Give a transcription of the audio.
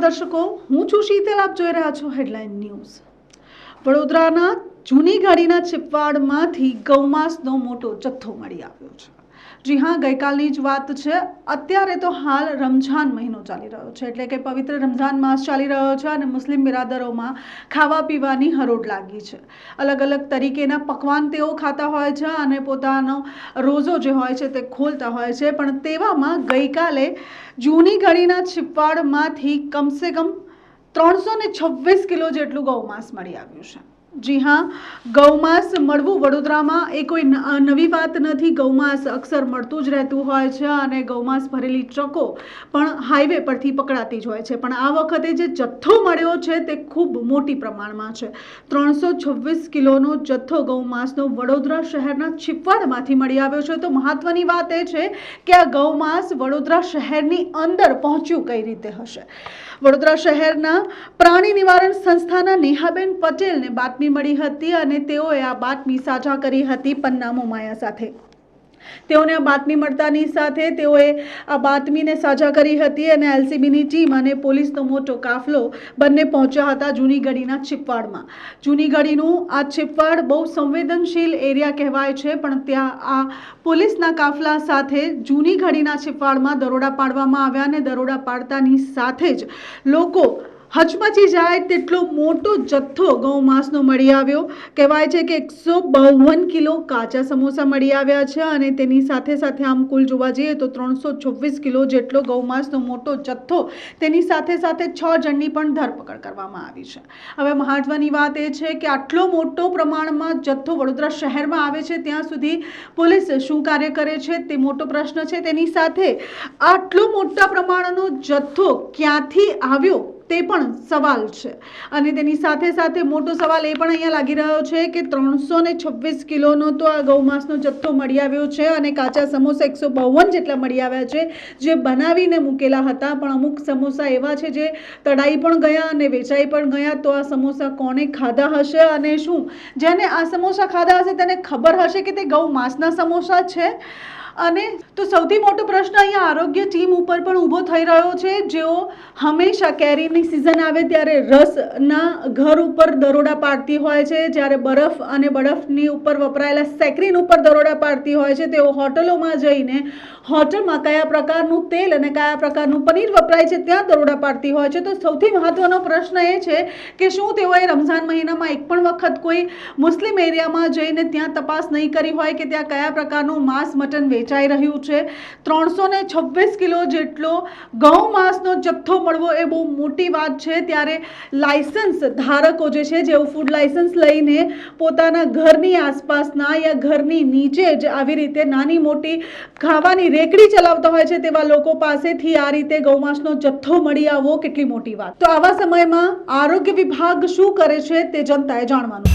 દર્શકો હું છું શીતલ, આપ જોઈ રહ્યા છો હેડલાઇન ન્યૂઝ વડોદરાના જૂની ગાડીના ચિપવાડમાંથી ગૌમાંસનો મોટો જથ્થો મળી આવ્યો છે જી હા, ગઈકાલની જ વાત છે. અત્યારે તો હાલ રમઝાન મહિનો ચાલી રહ્યો છે. એટલે કે પવિત્ર રમઝાન માસ ચાલી રહ્યો છે અને મુસ્લિમ બિરાદરોમાં ખાવા પીવાની હરોળ લાગી છે. અલગ અલગ તરીકેના પકવાન તેઓ ખાતા હોય છે અને પોતાનો રોઝો જે હોય છે તે ખોલતા હોય છે. પણ તેવામાં ગઈકાલે જૂની ઘડીના છિપવાડમાંથી કમસે કમ ત્રણસો ને છવ્વીસ કિલો જેટલું ગૌમાંસ મળી આવ્યું છે. જી હા, ગૌમાંસ મળવું વડોદરામાં એ કોઈ નવી વાત નથી. ગૌમાંસ અક્ષર મળતું જ રહેતું હોય છે અને ગૌમાંસ ભરેલી ટ્રકો પણ હાઈવે પરથી પકડાતી જ હોય છે. પણ આ વખતે જે જથ્થો મળ્યો છે તે ખૂબ મોટી પ્રમાણમાં છે. ત્રણસો છવ્વીસ કિલોનો જથ્થો ગૌમાંસનો વડોદરા શહેરના છીપવાડમાંથી મળી આવ્યો છે. તો મહત્વની વાત એ છે કે આ ગૌમાંસ વડોદરા શહેરની અંદર પહોંચ્યું કઈ રીતે હશે? વડોદરા શહેરના પ્રાણી નિવારણ સંસ્થાના નેહાબેન પટેલને બાતમી મળી હતી અને તેઓએ આ બાતમી સાજા કરી હતી પન્નામો માયા સાથે. તેઓને આ બાતમી મળતાની સાથે તેઓએ આ બાતમીને સાજા કરી હતી અને એલસીબીની ટીમ અને પોલીસનો મોટો કાફલો બંને પહોંચ્યા હતા જૂની ગઢીના છીપવાડમાં. જૂની ગઢીનું આ છીપવાડ બહુ સંવેદનશીલ એરિયા કહેવાય છે, પણ ત્યાં આ પોલીસના કાફલા સાથે જૂની ઘડીના છીપવાડમાં દરોડા પાડવામાં આવ્યા અને દરોડા પાડતાની સાથે જ લોકો હચમચી જાય તેટલો મોટો જથ્થો ગૌમાંસનો મળી આવ્યો. કહેવાય છે કે એકસો બાવન કિલો કાચા સમોસા મળી આવ્યા છે અને તેની સાથે સાથે આમ કુલ જોવા જઈએ તો ત્રણસો છવ્વીસ કિલો જેટલો ગૌમાંસનો મોટો જથ્થો તેની સાથે સાથે છ જણની પણ ધરપકડ કરવામાં આવી છે. હવે મહત્વની વાત એ છે કે આટલો મોટો પ્રમાણમાં જથ્થો વડોદરા શહેરમાં આવે છે, ત્યાં સુધી પોલીસ શું કાર્ય કરે છે તે મોટો પ્રશ્ન છે. તેની સાથે આટલો મોટા પ્રમાણનો જથ્થો ક્યાંથી આવ્યો? તે પણ સવાલ છે. અને તેની સાથે સાથે મોટો સવાલ એ પણ અહીંયા લાગી રહ્યો છે કે ત્રણસો ને છવ્વીસ કિલોનો તો આ ગૌમાંસનો જથ્થો મળી આવ્યો છે અને કાચા સમોસા એકસો બાવન જેટલા મળી આવ્યા છે, જે બનાવીને મૂકેલા હતા. પણ અમુક સમોસા એવા છે જે તળાઈ પણ ગયા અને વેચાઈ પણ ગયા. તો આ સમોસા કોણે ખાધા હશે અને શું? જેને આ સમોસા ખાધા હશે તેને ખબર હશે કે તે ગૌ માંસના સમોસા છે? અને તો સૌથી મોટો પ્રશ્ન અહીંયા આરોગ્ય ટીમ ઉપર પણ ઊભો થઈ રહ્યો છે. જેઓ હંમેશા કેરીની સિઝન આવે ત્યારે રસના ઘર ઉપર દરોડા પાડતી હોય છે. જ્યારે બરફ અને બરફની ઉપર વપરાયેલા સેક્રીન ઉપર દરોડા પાડતી હોય છે. તેઓ હોટલોમાં જઈને હોટલમાં કયા પ્રકારનું તેલ અને કયા પ્રકારનું પનીર વપરાય છે ત્યાં દરોડા પાડતી હોય છે. તો સૌથી મહત્વનો પ્રશ્ન એ છે કે શું તેઓએ રમઝાન મહિનામાં એક પણ વખત કોઈ મુસ્લિમ એરિયામાં જઈને ત્યાં તપાસ નહીં કરી હોય કે ત્યાં કયા પ્રકારનું માંસ, મટન વેચાઈ રહ્યું છે. ત્રણસો ને છવ્વીસ કિલો જેટલો ઘઉં માંસનો જથ્થો મળવો એ બહુ મોટી વાત છે. ત્યારે લાયસન્સ ધારકો જે છે, જેઓ ફૂડ લાયસન્સ લઈને પોતાના ઘરની આસપાસના યા ઘરની નીચે જ આવી રીતે નાની મોટી ખાવાની રેકડી ચલાવતા હોય છે, તેવા લોકો પાસેથી આ રીતે ગૌમાંસનો જથ્થો મળી આવવો કેટલી મોટી વાત. તો આવા સમયમાં આરોગ્ય વિભાગ શું કરે છે તે જનતાએ જાણવાનું.